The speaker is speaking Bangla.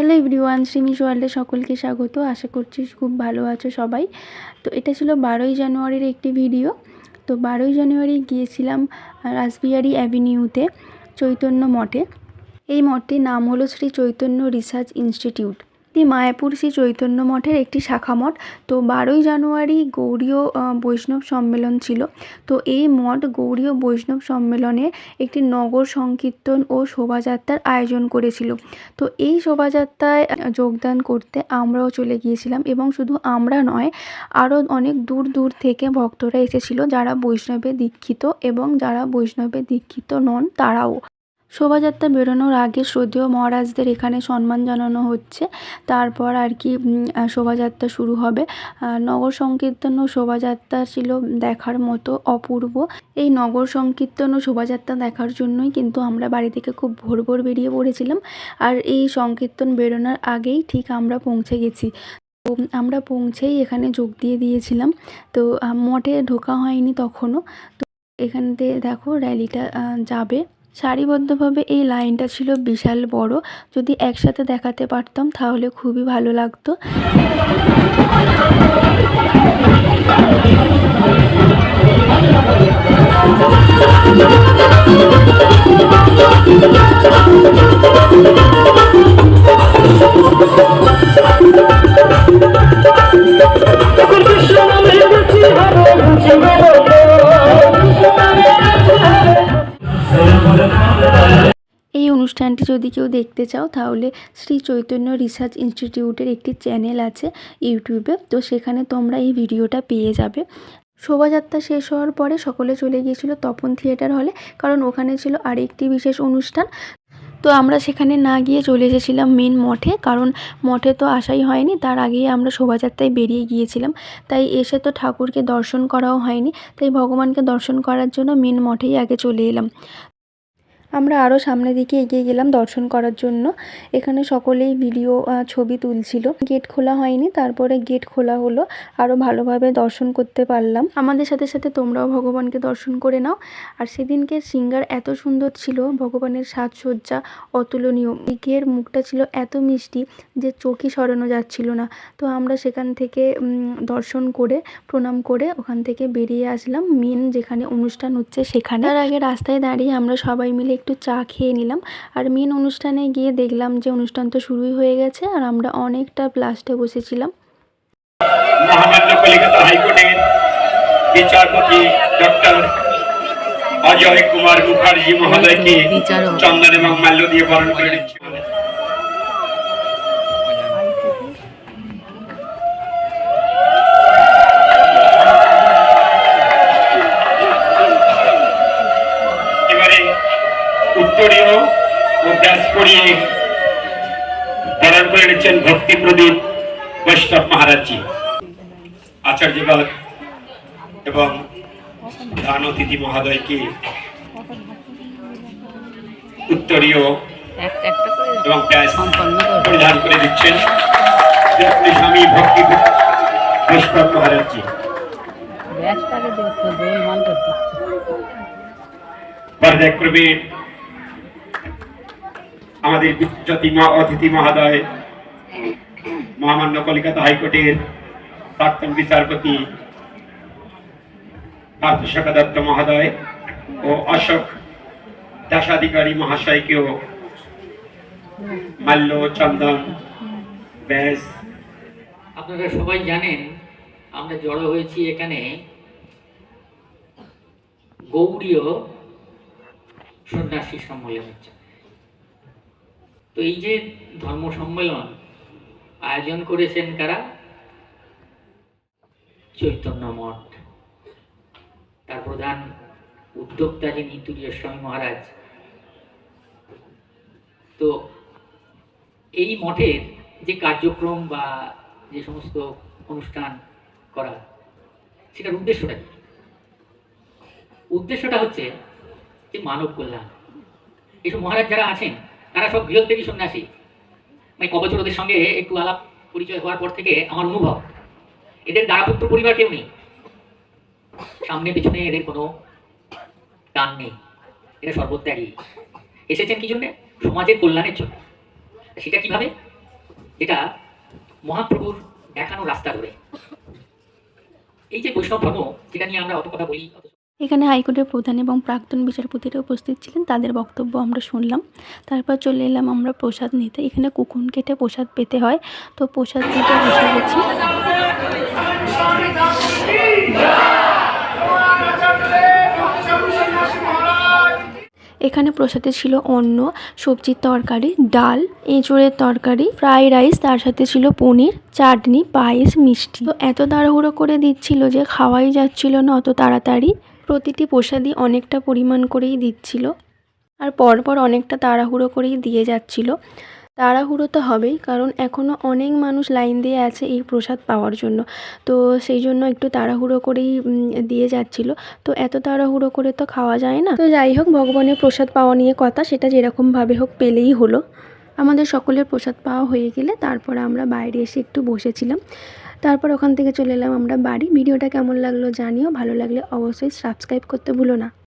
হ্যালো এভরিওয়ান শ্রীমিস ওয়ার্ল্ডে সকলকে স্বাগত। আশা করছি খুব ভালো আছো সবাই। তো এটা ছিল বারোই জানুয়ারির একটি ভিডিও তো বারোই জানুয়ারি গিয়েছিলাম রাসবিহারি অ্যাভিনিউতে, চৈতন্য মঠে। এই মঠটির নাম হলো শ্রী চৈতন্য রিসার্চ ইনস্টিটিউট। এটি মায়াপুর শ্রী চৈতন্য মঠের একটি শাখা মঠ। তো বারোই জানুয়ারি আহ, বৈষ্ণব সম্মেলন ছিল। তো এই মঠ গৌড়ীয় বৈষ্ণব সম্মেলনে একটি নগর সংকীর্তন ও শোভাযাত্রার আয়োজন করেছিল। তো এই শোভাযাত্রায় যোগদান করতে আমরাও চলে গিয়েছিলাম এবং শুধু আমরা নয় আরও অনেক দূর দূর থেকে ভক্তরা এসেছিল যারা বৈষ্ণবে দীক্ষিত এবং যারা বৈষ্ণবে দীক্ষিত নন তারাও। শোভাযাত্রা বেরোনোর আগে শ্রদ্ধেয় মহারাজদের এখানে সম্মান জানানো হচ্ছে। তারপর আর কি শোভাযাত্রা শুরু হবে। নগর সংকীর্তন ও শোভাযাত্রা ছিল দেখার মতো অপূর্ব। এই নগর সংকীর্তন ও শোভাযাত্রা দেখার জন্যই কিন্তু আমরা বাড়ি থেকে খুব ভোর ভোর বেরিয়ে পড়েছিলাম। আর এই সংকীর্তন বেরোনোর আগেই ঠিক আমরা পৌঁছে গেছি। তো আমরা পৌঁছেই এখানে যোগ দিয়ে দিয়েছিলাম। তো মঠে ঢোকা হয়নি তখনও। তো এখানতে দেখো র্যালিটা যাবে। সারিবদ্ধভাবে এই লাইনটা ছিল বিশাল বড়। যদি একসাথে দেখাতে পারতাম তাহলে খুবই ভালো লাগতো। অনুষ্ঠানটি যদি কেউ দেখতে চাও, তাহলে শ্রী চৈতন্য রিসার্চ ইনস্টিটিউটের একটি চ্যানেল আছে ইউটিউবে। তো সেখানে তোমরা এই ভিডিওটা পেয়ে যাবে। শোভাযাত্রা শেষ হওয়ার পরে সকলে চলে গিয়েছিল তপন থিয়েটার হলে, কারণ ওখানে ছিল আরেকটি বিশেষ অনুষ্ঠান। তো আমরা সেখানে না গিয়ে চলে এসেছিলাম মেন মঠে, কারণ মঠে তো আসাই হয়নি, তার আগেই আমরা শোভাযাত্রায় বেরিয়ে গিয়েছিলাম। তাই এসে তো ঠাকুরকে দর্শন করাও হয়নি, তাই ভগবানকে দর্শন করার জন্য মেন মঠেই আগে চলে এলাম। আমরা আরও সামনের দিকে এগিয়ে গেলাম দর্শন করার জন্য। এখানে সকলেই ভিডিও ছবি তুলছিল। গেট খোলা হয়নি, তারপরে গেট খোলা হলো। আরও ভালোভাবে দর্শন করতে পারলাম। আমাদের সাথে সাথে তোমরাও ভগবানকে দর্শন করে নাও। আর সেদিনকে সিঙ্গার এত সুন্দর ছিল, ভগবানের সাজসজ্জা অতুলনীয়। দিকের মুখটা ছিল এত মিষ্টি যে চোখই সরানো যাচ্ছিল না। তো আমরা সেখান থেকে দর্শন করে, প্রণাম করে ওখান থেকে বেরিয়ে আসলাম। মেন যেখানে অনুষ্ঠান হচ্ছে সেখানে। আগে রাস্তায় দাঁড়িয়ে আমরা সবাই মিলে একটু চা খেয়ে নিলাম। আর মেন অনুষ্ঠানে গিয়ে দেখলাম যে অনুষ্ঠান তো শুরুই হয়ে গেছে আর আমরা অনেকটা লাস্টে বসেছিলাম। মহামান্য কলিকাতা হাইকোর্টের বিচারপতি ডক্টর অজয় কুমার মুখার্জি মহোদয়কে চন্দন এবং মাল্য দিয়ে বরণ করে নিচ্ছে ব্যাস পড়িয়ে বরণ করে নিচ্ছেন ভক্তি প্রদীপ বৈষ্ণব মহারাজজি আচার্যগণ এবং দান অতিথি মহোদয়কে উত্তরীয় এবং ব্যাস পরিধান করে দিচ্ছেন স্বামী ভক্তি বৈষ্ণব মহারাজজি। ব্যাসটাকে দেখতো গোলমাল করতো পর্যায় করবে আমাদের জ্যোতি মা- অতিথি মহোদয়, মহামান্য কলিকাতা হাইকোর্টের প্রাক্তন বিচারপতি পার্থশাখা দত্ত মহোদয় ও অশোক দাসাধিকারী মহাশয়কেও মাল্য চন্দন, ব্যাস আপনারা সবাই জানেন, আমরা জড়ো হয়েছি এখানে গৌড়ীয় সন্ন্যাসী সম্মেলনের জন্য। তো এই যে ধর্ম সম্মেলন আয়োজন করেছেন কারা? চৈতন্য মঠ। তার প্রধান উদ্যোক্তা যিনি তুরীয় মহারাজ। তো এই মঠের যে কার্যক্রম বা যে সমস্ত অনুষ্ঠান করা, সেটার উদ্দেশ্যটা কি? উদ্দেশ্যটা হচ্ছে যে মানব কল্যাণ। এসব মহারাজ যারা আছেন তারা সব গৃহত্যাগী সন্ন্যাসী মানে কবচর ওদের সঙ্গে একটু আলাপ পরিচয় হওয়ার পর থেকে আমার অনুভব, এদের দ্বারাপুত্র পরিবার কেউ নেই। সামনে পিছনে এদের কোনো টান নেই। এরা সর্বত্যাগী। এসেছেন কি জন্যে? সমাজের কল্যাণের জন্য। সেটা কীভাবে? এটা মহাপ্রভুর দেখানো রাস্তা ধরে। এই যে বৈষ্ণব ধর্ম, যেটা নিয়ে আমরা অত কথা বলি, অত এখানে হাইকোর্টের প্রধান এবং প্রাক্তন বিচারপতিরা উপস্থিত ছিলেন, তাদের বক্তব্য আমরা শুনলাম। তারপর চলে এলাম আমরা প্রসাদ নিতে। এখানে কুকুন কেটে প্রসাদ পেতে হয়। তো প্রসাদ নিতে বসে গেছি। এখানে প্রসাদে ছিল অন্ন, সবজির তরকারি, ডাল, এঁচড়ের তরকারি ফ্রাই রাইস, তার সাথে ছিল পনির, চাটনি, পায়েস, মিষ্টি। তো এত তাড়াহুড়ো করে দিচ্ছিল যে খাওয়াই যাচ্ছিল না অত তাড়াতাড়ি। প্রতিটি প্রসাদই অনেকটা পরিমাণ করেই দিচ্ছিল আর পরপর অনেকটা তাড়াহুড়ো করেই দিয়ে যাচ্ছিল। তাড়াহুড়ো তো হবেই, কারণ এখনও অনেক মানুষ লাইন দিয়ে আছে এই প্রসাদ পাওয়ার জন্য। তো সেই জন্য একটু তাড়াহুড়ো করেই দিয়ে যাচ্ছিল। তো এত তাড়াহুড়ো করে তো খাওয়া যায় না। তো যাই হোক, ভগবানের প্রসাদ পাওয়া নিয়ে কথা, সেটা যেরকমভাবে হোক পেলেই হলো। আমাদের সকলের প্রসাদ পাওয়া হয়ে গেলে তারপর আমরা বাইরে এসে একটু বসেছিলাম। তারপর ওখান থেকে চলে এলাম আমরা বাড়ি। ভিডিওটা কেমন লাগল জানিও। ভালো লাগলে অবশ্যই সাবস্ক্রাইব করতে ভুলো না।